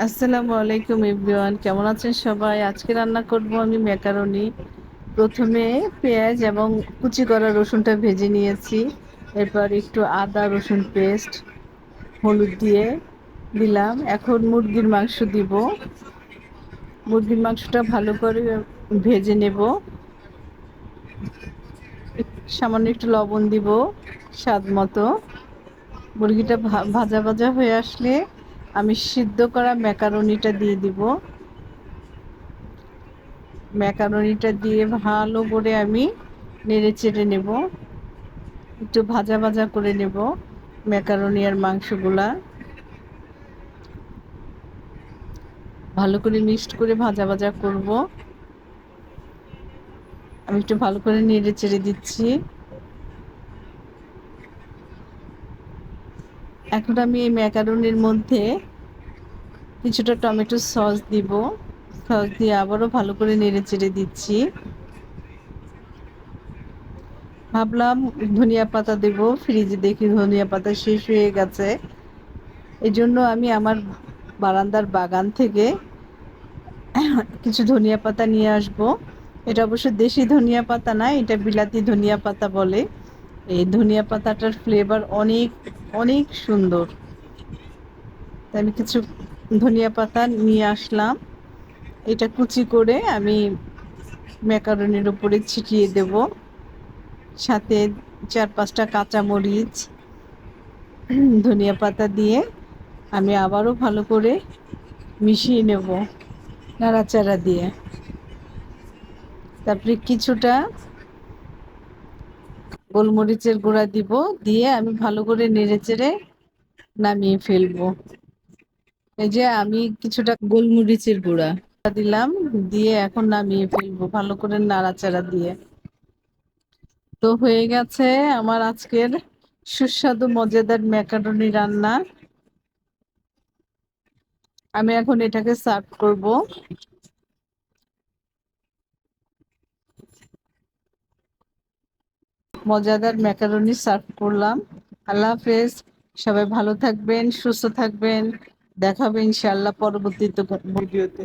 আসসালামু আলাইকুম এভরিওয়ান, কেমন আছেন সবাই? আজকে রান্না করব আমি ম্যাকারনি। প্রথমে পেঁয়াজ এবং কুচি করা রসুনটা ভেজে নিয়েছি। এরপর একটু আদা, রসুন পেস্ট, হলুদ দিয়ে দিলাম। এখন মুরগির মাংস দিব। মুরগির মাংসটা ভালো করে ভেজে নেব। সামান্য একটু লবণ দিব স্বাদ মতো। মুরগিটা ভাজা ভাজা হয়ে আসলে আমি সিদ্ধ করা ম্যাকারনিটা দিয়ে দিব। ম্যাকারনিটা দিয়ে ভালো করে আমি নেড়ে চেড়ে নেব। একটু ভাজা ভাজা করে নেব ম্যাকারনি আর মাংসগুলা। ভালো করে মিক্সড করে ভাজা ভাজা করব। আমি একটু ভালো করে নেড়ে চেড়ে দিচ্ছি। এখন আমি এই ম্যাকারনির মধ্যে কিছুটা টমেটো সস দিব। সস দিয়ে আবারও ভালো করে নেড়ে চেড়ে দিচ্ছি। ভাবলাম ধনিয়া পাতা দেব, ফ্রিজে দেখি ধনিয়া পাতা শেষ হয়ে গেছে। এই জন্য আমি আমার বারান্দার বাগান থেকে কিছু ধনিয়া পাতা নিয়ে আসব। এটা অবশ্য দেশি ধনিয়া পাতা না, এটা বিলাতি ধনিয়া পাতা বলে। এই ধনিয়া পাতাটার ফ্লেভার অনেক অনেক সুন্দর। তাই আমি কিছু ধনিয়া পাতা নিয়ে আসলাম। এটা কুচি করে আমি ম্যাকারনির উপরে ছিটিয়ে দেব। সাথে চার পাঁচটা কাঁচা মরিচ ধনিয়া পাতা দিয়ে আমি আবারও ভালো করে মিশিয়ে নেব নাড়াচাড়া দিয়ে। তারপরে কিছুটা গোলমরিচের গুঁড়া দিব, দিয়ে আমি ভালো করে নেড়ে চেড়ে নামিয়ে ফেলব। এই যে আমি কিছুটা গোলমরিচের গুঁড়া দিলাম, দিয়ে এখন নামিয়ে ফেলব ভালো করে নাড়াচাড়া দিয়ে। তো হয়ে গেছে আমার আজকের সুস্বাদু মজাদার ম্যাকারনি রান্না। আমি এখন এটাকে সার্ভ করব। মজাদার ম্যাকারনি সার্ভ করলাম। আল্লাহ হাফেজ, সবাই ভালো থাকবেন, সুস্থ থাকবেন। দেখাবে ইনশাআল্লাহ পরবর্তীতে ভিডিওতে